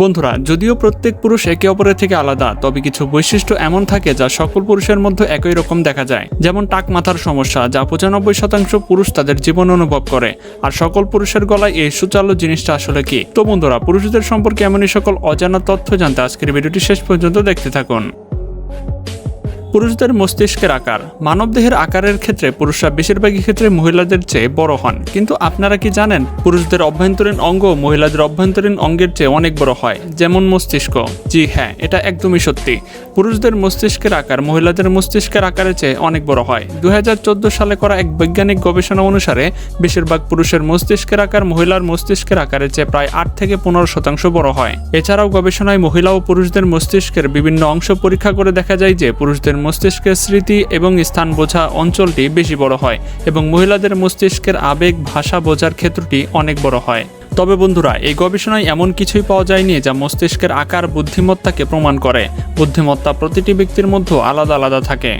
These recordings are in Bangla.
বন্ধুরা, যদিও প্রত্যেক পুরুষ একে অপরের থেকে আলাদা, তবে কিছু বৈশিষ্ট্য এমন থাকে যা সকল পুরুষের মধ্যে একই রকম দেখা যায়। যেমন টাক মাথার সমস্যা, যা পঁচানব্বই শতাংশ পুরুষ তাদের জীবন অনুভব করে। আর সকল পুরুষের গলায় এই সুচালু জিনিসটা আসলে কি? তো বন্ধুরা, পুরুষদের সম্পর্কে এমনই সকল অজানা তথ্য জানতে আজকের ভিডিওটি শেষ পর্যন্ত দেখতে থাকুন। পুরুষদের মস্তিষ্কের আকার। মানবদেহের আকারের ক্ষেত্রে পুরুষরা বেশিরভাগই ক্ষেত্রে মহিলাদের চেয়ে বড় হন। কিন্তু আপনারা কি জানেন, পুরুষদের অভ্যন্তরীণ অঙ্গ মহিলাদের অভ্যন্তরীণ অঙ্গের চেয়ে অনেক বড় হয়? যেমন মস্তিষ্ক। জি হ্যাঁ এটা একদমই সত্যি। পুরুষদের মস্তিষ্কের আকার মহিলাদের মস্তিষ্কের আকারের চেয়ে অনেক বড় হয়। দুই হাজার চোদ্দ সালে করা এক বৈজ্ঞানিক গবেষণা অনুসারে, বেশিরভাগ পুরুষের মস্তিষ্কের আকার মহিলার মস্তিষ্কের আকারের চেয়ে প্রায় আট থেকে পনেরো শতাংশ বড় হয়। এছাড়াও গবেষণায় মহিলা ও পুরুষদের মস্তিষ্কের বিভিন্ন অংশ পরীক্ষা করে দেখা যায় যে পুরুষদের মস্তিষ্কের স্মৃতি এবং স্থান বোঝা অঞ্চলটি বেশি বড় হয় এবং মহিলাদের মস্তিষ্কের আবেগ ভাষা বোঝার ক্ষেত্রটি অনেক বড় হয়। তবে বন্ধুরা, এই গবেষণায় এমন কিছুই পাওয়া যায়নি যা মস্তিষ্কের আকার, বুদ্ধিমত্তাকে প্রমাণ করে। বুদ্ধিমত্তা প্রতিটি ব্যক্তির মধ্যে আলাদা আলাদা থাকে।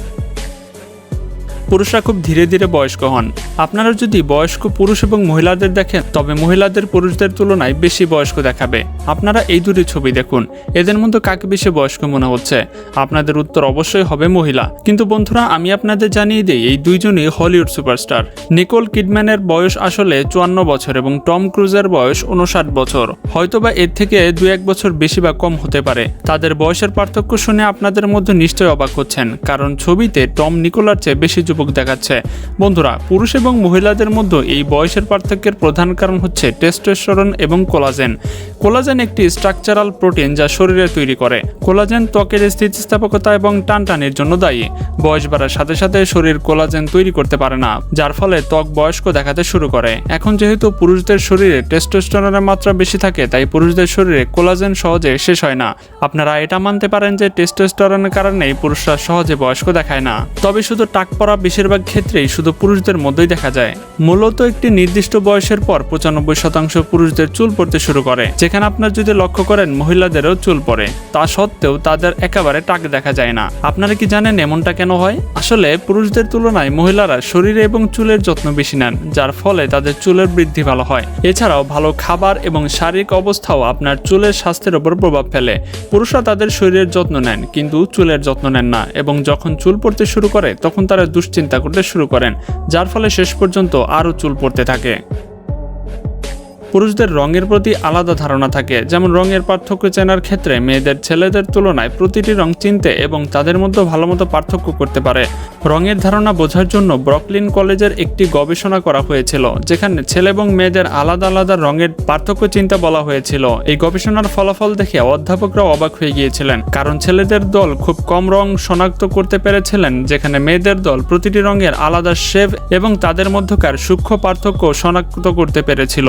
পুরুষরা খুব ধীরে ধীরে বয়স্ক হন। আপনারা যদি বয়স্ক পুরুষ এবং মহিলাদের দেখেন, তবে মহিলাদের পুরুষদের তুলনায় বেশি বয়স্ক দেখাবে। আপনারা এই দুটি ছবি দেখুন। এদের মধ্যে কাকে বেশি বয়স্ক মনে হচ্ছে? আপনাদের উত্তর অবশ্যই হবে মহিলা। কিন্তু বন্ধুরা, আমি আপনাদের জানিয়ে দিই, এই দুইজনই হলিউড সুপারস্টার। নিকোল কিডম্যানের বয়স আসলে চুয়ান্ন বছর এবং টম ক্রুজের বয়স উনষাট বছর। হয়তোবা এর থেকে দু এক বছর বেশি বা কম হতে পারে। তাদের বয়সের পার্থক্য শুনে আপনাদের মধ্যে নিশ্চয় অবাক হচ্ছেন, কারণ ছবিতে টম নিকোলার চেয়ে বেশি যুবক দেখাচ্ছে। বন্ধুরা, পুরুষ এবং মহিলাদের মধ্যে এই বয়সের পার্থক্যের প্রধান কারণ হচ্ছে টেস্টোস্টেরন এবং কোলাজেন। কোলাজেন একটি স্ট্রাকচারাল প্রোটিন যা শরীরে তৈরি করে। কোলাজেন ত্বকের স্থিতিস্থাপকতা এবং টানটানির জন্য দায়ী। বয়স বাড়ার সাথে সাথে শরীর কোলাজেন তৈরি করতে পারে না, যার ফলে ত্বক বয়স্ক দেখাতে শুরু করে। এখন যেহেতু পুরুষদের শরীরে টেস্টোস্টেরনের মাত্রা বেশি থাকে, তাই পুরুষদের শরীরে কোলাজেন সহজে শেষ হয় না। আপনারা এটা মানতে পারেন যে টেস্টোস্টেরনের কারণেই পুরুষরা সহজে বয়স্ক দেখায় না। তবে শুধু টাক পরা বেশিরভাগ ক্ষেত্রেই শুধু পুরুষদের মধ্যেই দেখা যায়। মূলত একটি নির্দিষ্ট বয়সের পর পঁচানব্বই শতাংশ পুরুষদের চুল পড়তে শুরু করে। যেখানে আপনার যদি লক্ষ্য করেন, মহিলাদেরও চুল পড়ে। তা সত্ত্বেও তাদের একেবারে টাক দেখা যায় না। আপনারা কি জানেন এমনটা কেন হয়? আসলে পুরুষদের তুলনায় মহিলারা শরীরে এবং চুলের যত্ন বেশি নেন, যার ফলে তাদের চুলের বৃদ্ধি ভালো হয়। এছাড়াও ভালো খাবার এবং শারীরিক অবস্থাও আপনার চুলের স্বাস্থ্যের উপর প্রভাব ফেলে। পুরুষরা তাদের শরীরের যত্ন নেন, কিন্তু চুলের যত্ন নেন না এবং যখন চুল পড়তে শুরু করে, তখন তারা দুশ্চিন্তা করতে শুরু করেন যার ফলে শেষ পর্যন্ত আরও চুল পড়তে থাকে। পুরুষদের রঙের প্রতি আলাদা ধারণা থাকে। যেমন রঙের পার্থক্য চেনার ক্ষেত্রে মেয়েদের ছেলেদের তুলনায় প্রতিটি রং চিনতে এবং তাদের মধ্যে ভালোমতো পার্থক্য করতে পারে। রঙের ধারণা বোঝার জন্য ব্রকলিন কলেজের একটি গবেষণা করা হয়েছিল, যেখানে ছেলে এবং মেয়েদের আলাদা আলাদা রঙের পার্থক্য চিন্তা বলা হয়েছিল। এই গবেষণার ফলাফল দেখে অধ্যাপকরা অবাক হয়ে গিয়েছিলেন, কারণ ছেলেদের দল খুব কম রং শনাক্ত করতে পেরেছিলেন, যেখানে মেয়েদের দল প্রতিটি রঙের আলাদা শেভ এবং তাদের মধ্যকার সূক্ষ্ম পার্থক্য শনাক্ত করতে পেরেছিল।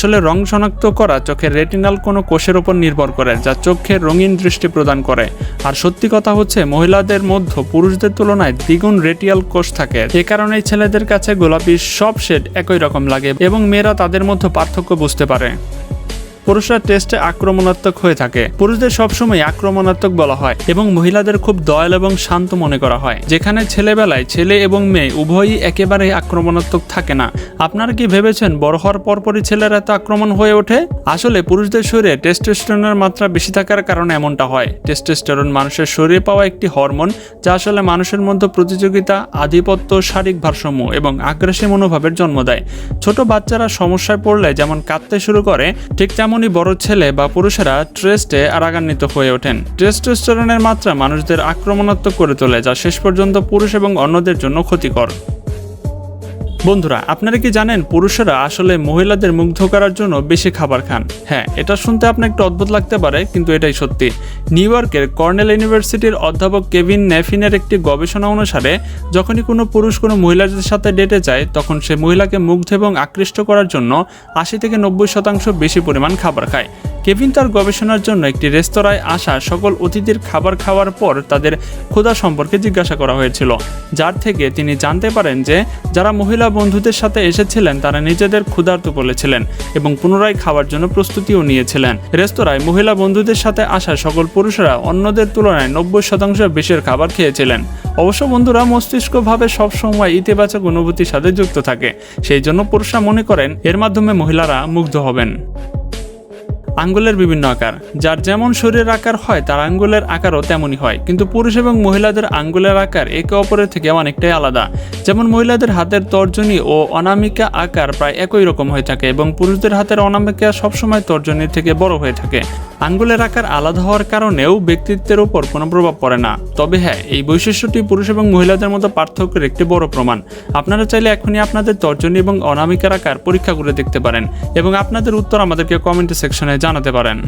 আসলে রং শনাক্ত করা চোখের রেটিনাল কোনো কোষের ওপর নির্ভর করে, যা চোখের রঙিন দৃষ্টি প্রদান করে। আর সত্যি কথা হচ্ছে, মহিলাদের মধ্যে পুরুষদের তুলনায় দ্বিগুণ রেটিয়াল কোষ থাকে। এ কারণেই ছেলেদের কাছে গোলাপি সব শেড একই রকম লাগে এবং মেয়েরা তাদের মধ্যে পার্থক্য বুঝতে পারে। পুরুষরা টেস্টে আক্রমণাত্মক হয়ে থাকে। পুরুষদের সবসময় আক্রমণাত্মক বলা হয় এবং মহিলাদের খুব দয়াল এবং শান্ত মনে করা হয়। যেখানে ছেলেবেলায় ছেলে এবং মেয়ে উভয়ই একেবারে আক্রমণাত্মক থাকে না। আপনারা কি ভেবেছেন বড় হওয়ার পরপরই ছেলেরা এত আক্রমণ হয়ে ওঠে? আসলে পুরুষদের শরীরে টেস্টোস্টেরনের মাত্রা বেশি থাকার কারণে এমনটা হয়। টেস্টোস্টেরন মানুষের শরীরে পাওয়া একটি হরমোন যা আসলে মানুষের মধ্যে প্রতিযোগিতা, আধিপত্য, শারীরিক ভারসাম্য এবং আগ্রাসী মনোভাবের জন্ম দেয়। ছোট বাচ্চারা সমস্যায় পড়লে যেমন কাঁদতে শুরু করে, ঠিক তেমন তেমনই বড় ছেলে বা পুরুষেরা ট্রেস্টে আরাগান্বিত হয়ে ওঠেন। টেস্টোস্টেরনের মাত্রা মানুষদের আক্রমণাত্মক করে তোলে, যা শেষ পর্যন্ত পুরুষ এবং অন্যদের জন্য ক্ষতিকর। বন্ধুরা, আপনারা কি জানেন পুরুষেরা আসলে মহিলাদের মুগ্ধ করার জন্য বেশি খাবার খান? হ্যাঁ এটা শুনতে আপনার একটু অদ্ভুত লাগতে পারে, কিন্তু এটাই সত্যি। নিউ ইয়র্কের কর্নেল ইউনিভার্সিটির অধ্যাপক কেভিন নেফিনের একটি গবেষণা অনুসারে, যখনই কোনো পুরুষ কোনো মহিলাদের সাথে ডেটে যায়, তখন সে মহিলাকে মুগ্ধ এবং আকৃষ্ট করার জন্য আশি থেকে নব্বই শতাংশ বেশি পরিমাণ খাবার খায়। কেভিন তার গবেষণার জন্য একটি রেস্তোরাঁয় আসা সকল অতিথির খাবার খাওয়ার পর তাদের ক্ষুধা সম্পর্কে জিজ্ঞাসা করা হয়েছিল। যার থেকে তিনি জানতে পারেন যে, যারা মহিলা বন্ধুদের সাথে এসেছিলেন, তারা নিজেদের ক্ষুধার্ত বলেছিলেন এবং পুনরায় খাওয়ার জন্য প্রস্তুতিও নিয়েছিলেন। রেস্তোরাঁয় মহিলা বন্ধুদের সাথে আসা সকল পুরুষরা অন্যদের তুলনায় নব্বই শতাংশ বেশের খাবার খেয়েছিলেন। অবশ্য বন্ধুরা মস্তিষ্কভাবে সবসময় ইতিবাচক অনুভূতির সাথে যুক্ত থাকে, সেই জন্য পুরুষরা মনে করেন এর মাধ্যমে মহিলারা মুগ্ধ হবেন। আঙ্গুলের বিভিন্ন আকার। যার যেমন শরীরের আকার হয়, তার আঙ্গুলের আকারও তেমনই হয়। কিন্তু পুরুষ এবং মহিলাদের আঙ্গুলের আকার একে অপরের থেকে অনেকটাই আলাদা। যেমন মহিলাদের হাতের তর্জনী ও অনামিকা আকার প্রায় একই রকম হয়ে থাকে এবং পুরুষদের হাতের অনামিকা সবসময় তর্জনীর থেকে বড় হয়ে থাকে। আঙ্গুলের আকার আলাদা হওয়ার কারণেও ব্যক্তিত্বের উপর কোনো প্রভাব পড়ে না। তবে হ্যাঁ এই বৈশিষ্ট্যটি পুরুষ এবং মহিলাদের মতো পার্থক্যের একটি বড় প্রমাণ। আপনারা চাইলে এখনই আপনাদের তর্জনী এবং অনামিকার আকার পরীক্ষা করে দেখতে পারেন এবং আপনাদের উত্তর আমাদেরকে কমেন্ট সেকশনে জানাতে পারেন।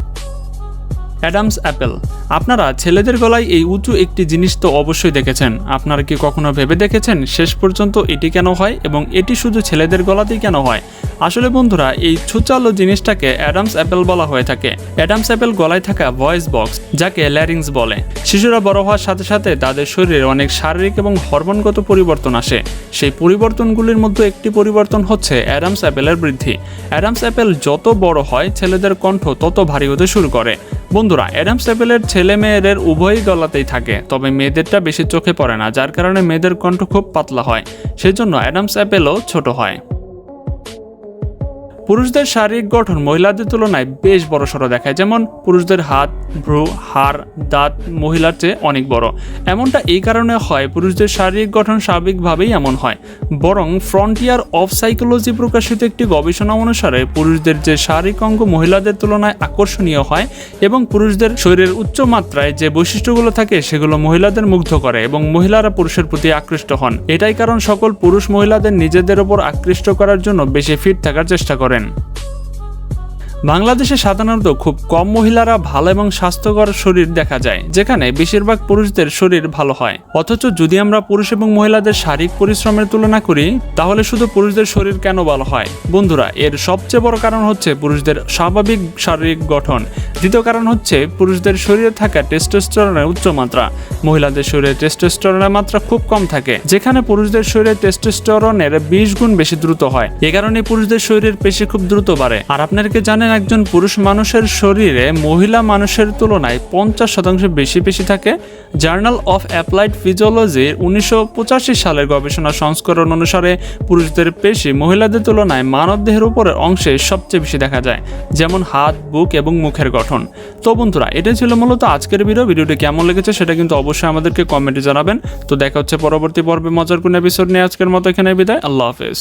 Adam's apple. আপনারা ছেলেদের গলায় এই উঁচু একটি জিনিস তো অবশ্যই দেখেছেন। আপনারা কি কখনো ভেবে দেখেছেন শেষ পর্যন্ত এটি কেন হয় এবং এটি শুধু ছেলেদের গলাতেই কেন হয়? আসলে বন্ধুরা, এই ছুচালো জিনিসটাকে অ্যাডামস অ্যাপেল বলা হয়ে থাকে। অ্যাডামস অ্যাপেল গলায় থাকা ভয়েস বক্স, যাকে ল্যারিংস বলে। শিশুরা বড় হওয়ার সাথে সাথে তাদের শরীরে অনেক শারীরিক এবং হরমোনগত পরিবর্তন আসে। সেই পরিবর্তনগুলির মধ্যে একটি পরিবর্তন হচ্ছে অ্যাডামস অ্যাপেলের বৃদ্ধি। অ্যাডামস অ্যাপেল যত বড় হয়, ছেলেদের কণ্ঠ তত ভারী হতে শুরু করে। বন্ধুরা অ্যাডামস অ্যাপেলের ছেলে মেয়েদের উভয়ই গলাতেই থাকে, তবে মেয়েদেরটা বেশি চোখে পড়ে না, যার কারণে মেয়েদের কণ্ঠ খুব পাতলা হয়। সেজন্য অ্যাডামস অ্যাপেলও ছোট হয়। পুরুষদের শারীরিক গঠন মহিলাদের তুলনায় বেশ বড় সড়ো দেখায়। যেমন পুরুষদের হাত, ভ্রু, হাড়, দাঁত মহিলার চেয়ে অনেক বড়। এমনটা এই কারণে হয়, পুরুষদের শারীরিক গঠন স্বাভাবিকভাবেই এমন হয়। বরং ফ্রন্টিয়ার অফ সাইকোলজি প্রকাশিত একটি গবেষণা অনুসারে পুরুষদের যে শারীরিক অঙ্গ মহিলাদের তুলনায় আকর্ষণীয় হয় এবং পুরুষদের শরীরের উচ্চ মাত্রায় যে বৈশিষ্ট্যগুলো থাকে সেগুলো মহিলাদের মুগ্ধ করে এবং মহিলারা পুরুষের প্রতি আকৃষ্ট হন। এটাই কারণ সকল পুরুষ মহিলাদের নিজেদের ওপর আকৃষ্ট করার জন্য বেশি ফিট থাকার চেষ্টা করেন। sein. বাংলাদেশে সাধারণত খুব কম মহিলারা ভালো এবং স্বাস্থ্যকর শরীর দেখা যায়, যেখানে বেশিরভাগ পুরুষদের শরীর ভালো হয়। অথচ যদি আমরা পুরুষ এবং মহিলাদের শারীরিক পরিশ্রমের তুলনা করি, তাহলে শুধু পুরুষদের শরীর কেন ভালো হয়? বন্ধুরা, এর সবচেয়ে বড় কারণ হচ্ছে পুরুষদের স্বাভাবিক শারীরিক গঠন। দ্বিতীয় কারণ হচ্ছে পুরুষদের শরীরে থাকা টেস্টোস্টেরনের উচ্চমাত্রা মহিলাদের শরীরে টেস্টোস্টেরনের মাত্রা খুব কম থাকে, যেখানে পুরুষদের শরীরে টেস্টোস্টেরনের বিশ গুণ বেশি দ্রুত হয়। এ কারণে পুরুষদের শরীরের পেশি খুব দ্রুত বাড়ে। আর আপনারা কি জানেন একজন পুরুষ মানুষের শরীরে মহিলা মানুষের তুলনায় পঞ্চাশ শতাংশ বেশি বেশি থাকে। জার্নাল অফ অ্যাপ্লাইড ফিজিওলজির উনিশশো পঁচাশি সালের গবেষণা সংস্করণ অনুসারে পুরুষদের পেশি মহিলাদের তুলনায় মানবদেহের উপরের অংশে সবচেয়ে বেশি দেখা যায়, যেমন হাত, বুক এবং মুখের গঠন। তো বন্ধুরা, এটাই ছিল মূলত আজকের ভিডিও ভিডিওটি কেমন লেগেছে সেটা কিন্তু অবশ্যই আমাদেরকে কমেন্টে জানাবেন। তো দেখা হচ্ছে পরবর্তী পর্বে মজার কোন এপিসোড নিয়ে আজকের মতো এখানে বিদায়। আল্লাহ হাফেজ।